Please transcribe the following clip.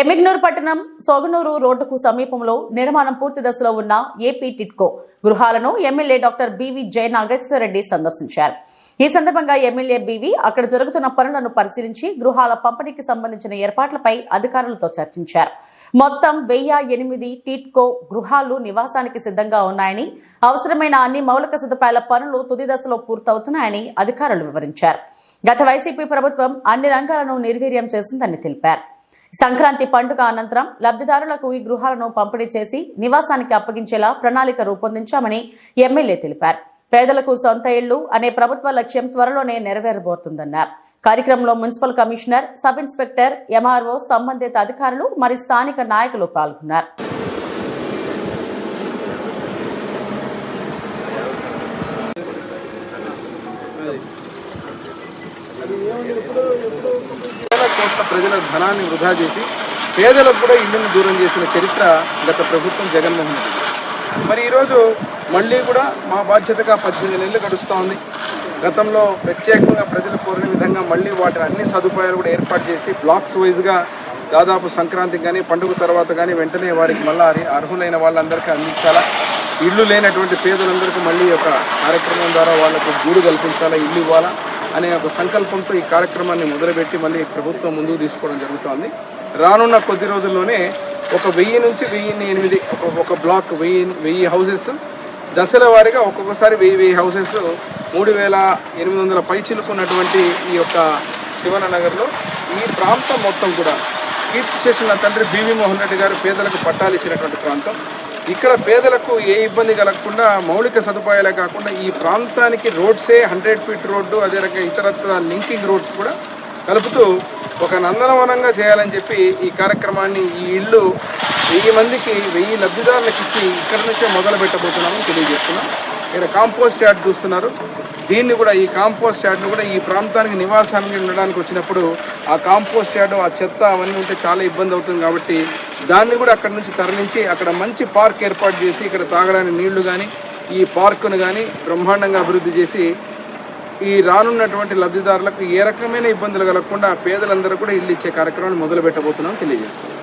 ఎమిగ్నూర్ పట్టణం సోగనూరు రోడ్డుకు సమీపంలో నిర్మాణం పూర్తి దశలో ఉన్న ఏపీ టిట్కో గృహాలను MLA doctor B V Jaya Nageswara Reddy సందర్శించారు. ఈ సందర్భంగా ఎమ్మెల్యే బివి అక్కడ జరుగుతున్న పనులను పరిశీలించి గృహాల పంపిణీకి సంబంధించిన ఏర్పాట్లపై అధికారులతో చర్చించారు. మొత్తం వెయ్యి ఎనిమిది టీట్కో గృహాలు నివాసానికి సిద్ధంగా ఉన్నాయని అవసరమైన అన్ని మౌలిక సదుపాయాల పనులు తుది దశలో పూర్తవుతున్నాయని అధికారులు వివరించారు. గత వైసీపీ ప్రభుత్వం అన్ని రంగాలను నిర్వీర్యం చేసిందని తెలిపారు. సంక్రాంతి పండుగ అనంతరం లబ్ధిదారులకు ఈ గృహాలను పంపిణీ చేసి నివాసానికి అప్పగించేలా ప్రణాళిక రూపొందించామని ఎమ్మెల్యే తెలిపారు. పేదలకు సొంత ఇళ్ళు అనే ప్రభుత్వ లక్ష్యం త్వరలోనే నెరవేరబోతుందన్నారు. కార్యక్రమంలో municipal commissioner sub inspector MRO సంబంధిత అధికారులు మరి స్థానిక నాయకులు పాల్గొన్నారు. ప్రజల ధనాన్ని వృధా చేసి పేదలకు కూడా ఇళ్ళను దూరం చేసిన చరిత్ర గత ప్రభుత్వం జగన్మోహన్ రెడ్డి మరి ఈరోజు మళ్ళీ కూడా మా బాధ్యతగా పద్దెనిమిది నెలలు గడుస్తోంది గతంలో ప్రత్యేకంగా ప్రజలు కోరిన విధంగా మళ్ళీ వాటి అన్ని సదుపాయాలు కూడా ఏర్పాటు చేసి బ్లాక్స్ వైజ్గా దాదాపు సంక్రాంతికి కానీ పండుగ తర్వాత కానీ వెంటనే వారికి మళ్ళీ అర్హులైన వాళ్ళందరికీ అందించాలా? ఇల్లు లేనటువంటి పేదలందరికీ మళ్ళీ ఒక కార్యక్రమం ద్వారా వాళ్ళకు గూడు కల్పించాలా? ఇల్లు ఇవ్వాలా? అనే ఒక సంకల్పంతో ఈ కార్యక్రమాన్ని మొదలుపెట్టి మళ్ళీ ప్రభుత్వం ముందుకు తీసుకోవడం జరుగుతోంది. రానున్న కొద్ది రోజుల్లోనే ఒక వెయ్యి నుంచి వెయ్యి ఎనిమిది ఒక బ్లాక్ వెయ్యి వెయ్యి హౌసెస్ దశల వారీగా ఒక్కొక్కసారి వెయ్యి వెయ్యి హౌసెస్ మూడు వేల ఎనిమిది వందల పైచిలుకున్నటువంటి ఈ యొక్క శివన నగర్లో ఈ ప్రాంతం మొత్తం కూడా. కీర్తి చేసిన తండ్రి బీవీ మోహన్ రెడ్డి గారు పేదలకు పట్టాలు ఇచ్చినటువంటి ప్రాంతం. ఇక్కడ పేదలకు ఏ ఇబ్బంది కలగకుండా మౌలిక సదుపాయాలే కాకుండా ఈ ప్రాంతానికి రోడ్సే హండ్రెడ్ ఫీట్ రోడ్డు అదే రకంగా ఇతరత్ర లింకింగ్ రోడ్స్ కూడా కలుపుతూ ఒక నందనవనంగా చేయాలని చెప్పి ఈ కార్యక్రమాన్ని ఈ ఇల్లు వెయ్యి మందికి వెయ్యి లబ్ధిదారులకు ఇచ్చి ఇక్కడ నుంచే మొదలు పెట్టబోతున్నామని తెలియజేస్తున్నాం. ఇక్కడ కాంపోస్ట్ యార్డ్ చూస్తున్నారు. దీన్ని కూడా ఈ కాంపోస్ట్ యార్డ్ను కూడా ఈ ప్రాంతానికి నివాసానికి ఉండడానికి వచ్చినప్పుడు ఆ కాంపోస్ట్ యార్డు ఆ చెత్త అవన్నీ ఉంటే చాలా ఇబ్బంది అవుతుంది కాబట్టి దాన్ని కూడా అక్కడ నుంచి తరలించి అక్కడ మంచి పార్క్ ఏర్పాటు చేసి ఇక్కడ తాగడానికి నీళ్ళు కానీ ఈ పార్కును కానీ బ్రహ్మాండంగా అభివృద్ధి చేసి ఈ రానున్నటువంటి లబ్ధిదారులకు ఏ రకమైన ఇబ్బందులు కలగకుండా పేదలందరూ కూడా ఇల్లు ఇచ్చే కార్యక్రమాన్ని మొదలు పెట్టబోతున్నాం తెలియజేస్తున్నాం